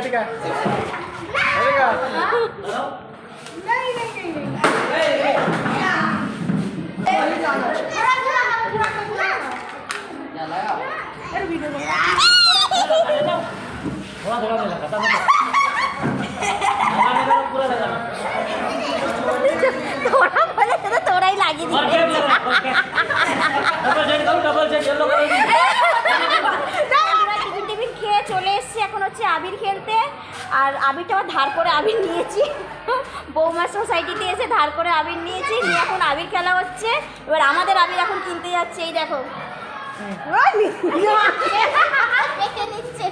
Etika. Etika. थोड़ा थोड़ा मिला खत्म थोड़ा बोले तो थोड़ा ही लागी double check double check yellow আর আবিরটা আবার ধার করে আবির নিয়েছি। বৌমা সোসাইটিতে এসে ধার করে আবির নিয়েছি। নিয়ে এখন আবির খেলা হচ্ছে। এবার আমাদের আবির এখন কিনতে যাচ্ছে এই দেখো। নিচ্ছে।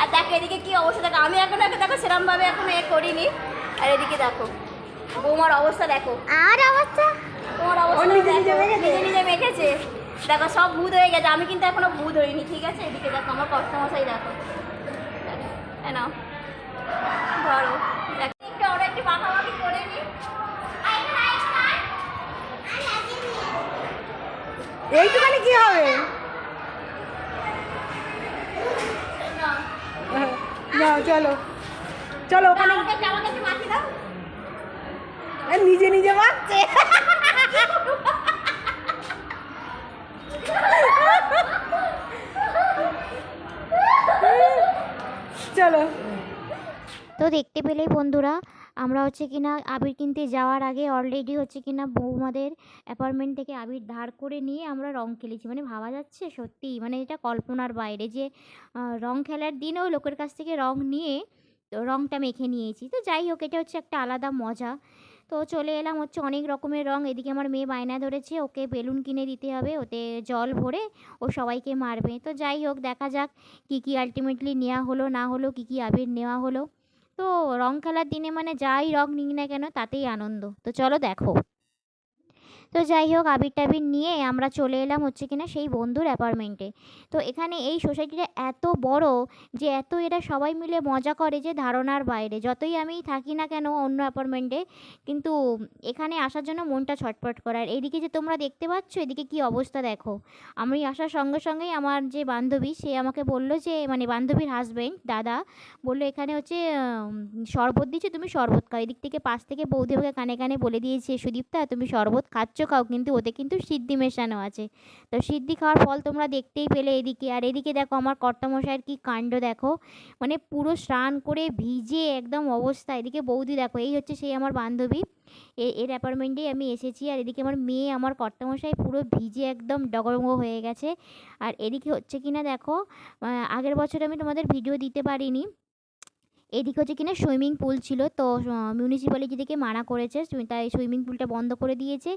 আর দেখো এদিকে কি অবস্থা? দেখো আমি এখন একে দেখো সেরমভাবে এখন এ করিনি। আর এদিকে দেখো বৌমার অবস্থা দেখো। আর অবস্থা? তোমার অবস্থা নিজে নিজে মেখেছে। দেখো সব ভূত হয়ে গেছে। আমি কিন্তু এখনও ভূত হইনি ঠিক আছে? এদিকে দেখো আমার কষ্টমশাই দেখো, নাও ধরো। একটু একটু মাখামাখি করে নি? এইটুখানি কি হবে। যাও চলো। চলো ওখানে। নিজে নিজে মারছে চলো। তো দেখতে পেলেই বন্ধুরা, আমরা হচ্ছে কিনা আবির কিনতে যাওয়ার আগে অলরেডি হচ্ছে কিনা বৌমাদের অ্যাপার্টমেন্ট থেকে আবির ধার করে নিয়ে আমরা রং খেলেছি। মানে ভাবা যাচ্ছে সত্যি মানে এটা কল্পনার বাইরে যে রং খেলার দিনেও লোকের কাছ থেকে রং নিয়ে রংটা মেখে নিয়েছি। তো যাই হোক, এটা হচ্ছে একটা আলাদা মজা। তো চলে এলাম হচ্ছে অনেক রকমের রং। এদিকে আমার মেয়ে বায়না ধরেছে, ওকে বেলুন কিনে দিতে হবে, ওতে জল ভরে ও সবাইকে মারবে। তো যাই হোক, দেখা যাক কী কী আলটিমেটলি নেওয়া হলো, না হলো, কী কী আবির নেওয়া হলো। তো রং খেলার দিনে মানে যাই রং নিই না কেন, তাতেই আনন্দ। তো চলো দেখো। তো যাই হোক আবির টাবির নিয়ে আমরা চলে এলাম হচ্ছে কিনা সেই বন্ধুর অ্যাপার্টমেন্টে তো এখানে এই সোসাইটিটা এত বড় যে এত এরা সবাই মিলে মজা করে যে ধারণার বাইরে। যতই আমি থাকি না কেন অন্য অ্যাপার্টমেন্টে কিন্তু এখানে আসার জন্য মনটা ছটফট করার। এইদিকে যে তোমরা দেখতে পাচ্ছ, এদিকে কি অবস্থা দেখো। আমি আসার সঙ্গে সঙ্গেই আমার যে বান্ধবী, সে আমাকে বলল যে মানে বান্ধবীর হাজবেন্ড দাদা, বলল এখানে হচ্ছে শরবত দিচ্ছে তুমি শরবত খাও। এদিক থেকে পাশ থেকে বৌদি কানে কানে বলে দিয়েছে, সুদীপ্তা, তুমি শরবত খাচ্ছ খাও, কিন্তু ওতে কিন্তু সিদ্ধি মেশানো আছে। তো সিদ্ধি খাওয়ার ফল তোমরা দেখতেই পেলে এদিকে। আর এদিকে দেখো আমার কর্তামশাইয়ের কি কাণ্ড দেখো। মানে পুরো স্নান করে ভিজে একদম অবস্থা। এদিকে বৌদি দেখো, এই হচ্ছে সেই আমার বান্ধবী। এর অ্যাপার্টমেন্টেই আমি এসেছি। আর এদিকে আমার মেয়ে, আমার কর্তামশাই পুরো ভিজে একদম ডগরঙ্গ হয়ে গেছে। আর এদিকে হচ্ছে কিনা দেখো আগের বছর আমি তোমাদের ভিডিও দিতে পারিনি। এদিকে হচ্ছে কিনা সুইমিং পুল ছিল, তো মিউনিসিপ্যালিটি থেকে মানা করেছে তাই সুইমিং পুলটা বন্ধ করে দিয়েছে।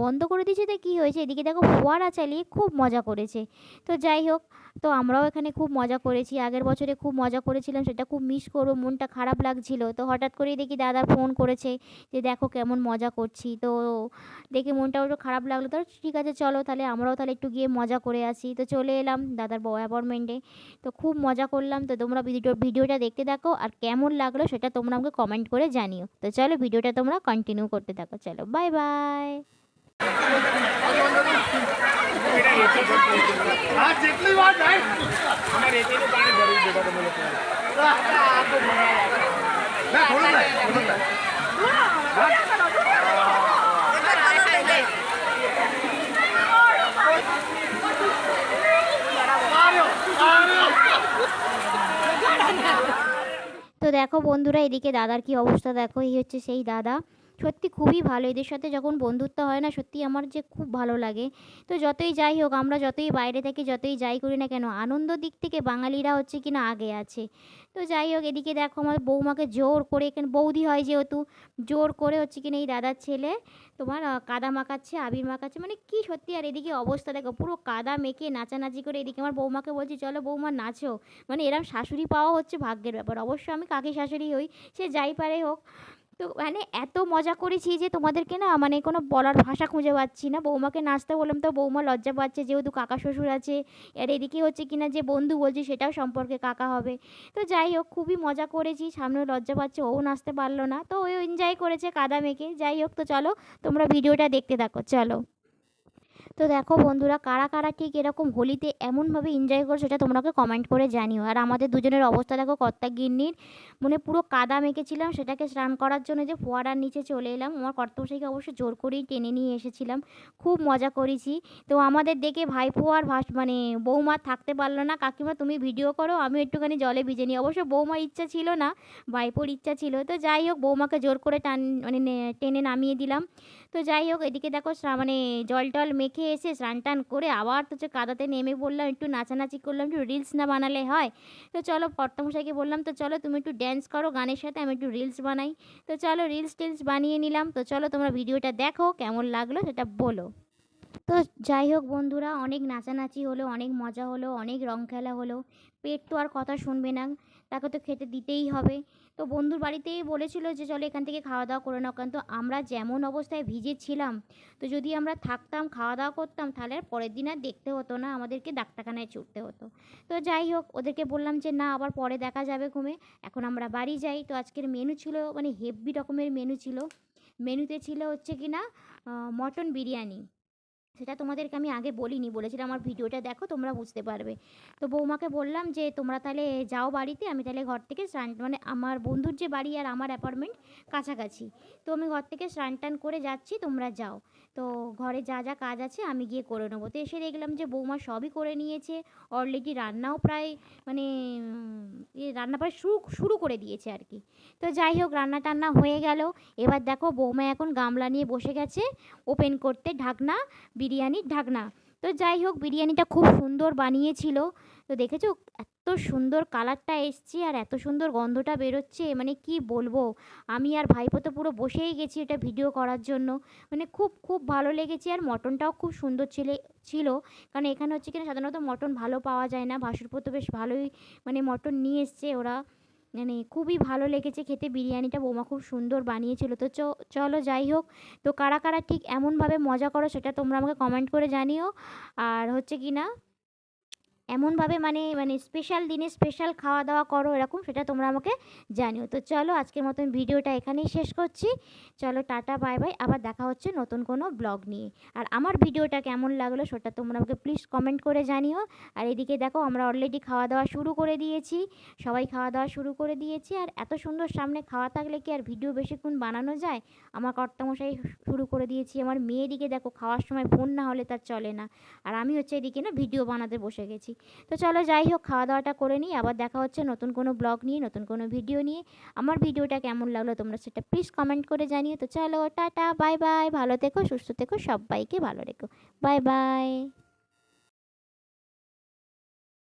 বন্ধ করে দিয়েছে তাই কী হয়েছে? এদিকে দেখো ফোয়ারা চালিয়ে খুব মজা করেছে। তো যাই হোক, তো আমরাও এখানে খুব মজা করেছি। আগের বছরে খুব মজা করেছিলাম, সেটা খুব মিস করব, মনটা খারাপ লাগছিল। তো হঠাৎ করেই দেখি দাদা ফোন করেছে যে, দেখো কেমন মজা করছি। তো দেখে মনটা একটু খারাপ লাগল। তো ঠিক আছে, চলো তাহলে আমরাও তাহলে একটু গিয়ে মজা করে আসি। তো চলে এলাম দাদার অ্যাপার্টমেন্টে তো খুব মজা করলাম। তো তোমরা ভিডিও, ভিডিওটা দেখতে থাকো আর কেমন লাগলো সেটা তোমরা আমাকে কমেন্ট করে জানিও তো চলো ভিডিওটা তোমরা কন্টিনিউ করতে থাকো চলো বাই বাই હા જેટલી વાર જાય અમે રેતીનું પાણી ભરી દેતા તમે લોકો ના થોડું થાય થોડું થાય দেখো বন্ধুরা এদিকে দাদার কি অবস্থা দেখো এই হচ্ছে সেই দাদা। সত্যি খুবই ভালো। এদের সাথে যখন বন্ধুত্ব হয় না, সত্যি আমার যে খুব ভালো লাগে। তো যতই যাই হোক, আমরা যতই বাইরে থাকি যতই যাই করি না কেন, আনন্দ দিক থেকে বাঙালিরা হচ্ছে কি না আগে আছে। তো যাই হোক, এদিকে দেখো আমার বৌমাকে জোর করে এখানে বৌদি হয় যেহেতু, জোর করে হচ্ছে কিনা এই দাদার ছেলে তোমার কাদা মাখাচ্ছে, আবির মাখাচ্ছে মানে কি সত্যি আর এদিকে অবস্থা দেখো, পুরো কাদা মেখে নাচানাচি করে এদিকে আমার বৌমাকে বলছি, চলো বৌমা, নাচো। মানে এরম শাশুড়ি পাওয়া হচ্ছে ভাগ্যের ব্যাপার। অবশ্য আমি কাকি শাশুড়ি হই, সে যাই পারে হোক। তো মানে এত মজা করেছি যে তোমাদেরকে না মানে কোনো বলার ভাষা খুঁজে পাচ্ছি না। বৌমাকে নাচতে বললাম তো বৌমা লজ্জা পাচ্ছে যেহেতু কাকা শ্বশুর আছে। আর এদিকে হচ্ছে কিনা যে বন্ধু বলছি সেটাও সম্পর্কে কাকা হবে। তো যাই হোক, খুবই মজা করেছি। সামনে লজ্জা পাচ্ছে, ও নাচতে পারল না। তো ও এনজয় করেছে কাদা মেখে। যাই হোক, তো চলো তোমরা ভিডিওটা দেখতে থাকো, চলো। তো দেখো বন্ধুরা, কারা কারা ঠিক এরকম হোলিতে এমনভাবে এনজয় করো সেটা তোমরা কমেন্ট করে জানিও। আর আমাদের দুজনের অবস্থা দেখো কর্তা গিন্নির মানে পুরো কাদা মেখেছিলাম সেটাকে স্নান করার জন্য যে ফোয়ারার নিচে চলে এলাম। আমার কর্তমশাইকে অবশ্য জোর করেই টেনে নিয়ে এসেছিলাম। খুব মজা করেছি। তো আমাদের দেখে ভাইপো আর ভাস মানে বৌমা থাকতে পারল না। কাকিমা, তুমি ভিডিও করো আমি একটুখানি জলে ভিজে নিই। অবশ্য বৌমার ইচ্ছা ছিল না, ভাইপোর ইচ্ছা ছিল। তো যাই হোক, বৌমাকে জোর করে টান মানে টেনে নামিয়ে দিলাম। তো যাই হোক, এদিকে দেখো মানে জল টল মেখে এসে স্নান টান করে আবার তো কাদাতে নেমে বললাম একটু নাচানাচি করলাম, একটু রিলস না বানালে হয়। তো চলো কর্তামশাইকে বললাম, তো চলো তুমি একটু ড্যান্স করো গানের সাথে, আমি একটু রিলস বানাই। তো চলো রিলস টিলস বানিয়ে নিলাম। তো চলো তোমরা ভিডিওটা দেখো, কেমন লাগল সেটা বলো। তো যাই হোক বন্ধুরা, অনেক নাচানাচি হলো, অনেক মজা হলো, অনেক রং খেলা হলো। পেট তো আর কথা শুনবে না, তাকে তো খেতে দিতেই হবে। তো বন্ধুর বাড়িতেই বলেছিল যে, চলো এখান থেকে খাওয়া দাওয়া করে নাও। কিন্তু আমরা যেমন অবস্থায় ভিজেছিলাম তো যদি আমরা থাকতাম, খাওয়া দাওয়া করতাম, তাহলে আর পরের দিন আর দেখতে হতো না, আমাদেরকে ডাক্তারখানায় ছুটতে হতো। তো যাই হোক, ওদেরকে বললাম যে, না, আবার পরে দেখা যাবে ঘুমে। এখন আমরা বাড়ি যাই। তো আজকের মেনু ছিল মানে হেভি রকমের মেনু ছিল। মেনুতে ছিল হচ্ছে কি না মটন বিরিয়ানি। সেটা তোমাদেরকে আমি আগে বলিনি, বলেছিলাম আমার ভিডিওটা দেখো, তোমরা বুঝতে পারবে। তো বৌমাকে বললাম যে, তোমরা তাহলে যাও বাড়িতে, আমি তাহলে ঘর থেকে স্নান মানে আমার বন্ধুর যে বাড়ি আর আমার অ্যাপার্টমেন্ট কাছাকাছি। তো আমি ঘর থেকে স্নান টান করে যাচ্ছি, তোমরা যাও। তো ঘরে যা যা কাজ আছে আমি গিয়ে করে নেব। তো এসে দেখলাম যে বৌমা সবই করে নিয়েছে অলরেডি রান্নাও প্রায় মানে রান্না প্রায় শুরু শুরু করে দিয়েছে আর কি। তো যাই হোক, রান্না টান্না হয়ে গেল। এবার দেখো বৌমা এখন গামলা নিয়ে বসে গেছে ওপেন করতে ঢাকনা, বিরিয়ানির ঢাকনা। তো যাই হোক, বিরিয়ানিটা খুব সুন্দর বানিয়েছিল। তো দেখেছ? সুন্দর কালারটা এসছে আর এত সুন্দর গন্ধটা বেরোচ্ছে। মানে কি বলব? আমি আর ভাইপো তো পুরো বসেই গেছি এটা ভিডিও করার জন্য। মানে খুব খুব ভালো লেগেছে আর মটনটাও খুব সুন্দর ছিল ছিল। কারণ এখানে হচ্ছে কিনা সাধারণত মটন ভালো পাওয়া যায় না। ভাসুরপুর তো বেশ ভালোই মানে মটন নিয়ে এসছে ওরা। মানে খুবই ভালো লেগেছে খেতে। বিরিয়ানিটা বৌমা খুব সুন্দর বানিয়েছিল। তো চলো যাই হোক। তো কারা কারা ঠিক এমনভাবে মজা করো সেটা তোমরা আমাকে কমেন্ট করে জানিও। আর হচ্ছে কি না এমনভাবে মানে মানে স্পেশাল দিনে স্পেশাল খাওয়া দাওয়া করো এরকম, সেটা তোমরা আমাকে জানিও। তো চলো আজকের মতন ভিডিওটা এখানেই শেষ করছি। চলো টাটা বাই বাই আবার দেখা হচ্ছে নতুন কোনো ব্লগ নিয়ে। আর আমার ভিডিওটা কেমন লাগল সেটা তোমরা আমাকে প্লিজ কমেন্ট করে জানিও। আর এদিকে দেখো আমরা অলরেডি খাওয়া দাওয়া শুরু করে দিয়েছি। সবাই খাওয়া দাওয়া শুরু করে দিয়েছি। আর এত সুন্দর সামনে খাওয়া থাকলে কি আর ভিডিও বেশিক্ষণ বানানো যায়? আমার কর্তামশাই শুরু করে দিয়েছি। আমার মেয়েদিকে দেখো খাওয়ার সময় ফোন না হলে তার চলে না। আর আমি হচ্ছে এদিকে না ভিডিও বানাতে বসে গেছি। তো চলো যাই হোক খাওয়া দাওয়াটা করে নিই, আবার দেখা হচ্ছে নতুন কোনো ব্লগ নিয়ে, নতুন কোনো ভিডিও নিয়ে। আমার ভিডিওটা কেমন লাগল তোমরা সেটা প্লিজ কমেন্ট করে জানিও। তো চলো, টাটা বাই বাই ভালো থেকো, সুস্থ থেকো, সবাইকে ভালো রেখো। Bye bye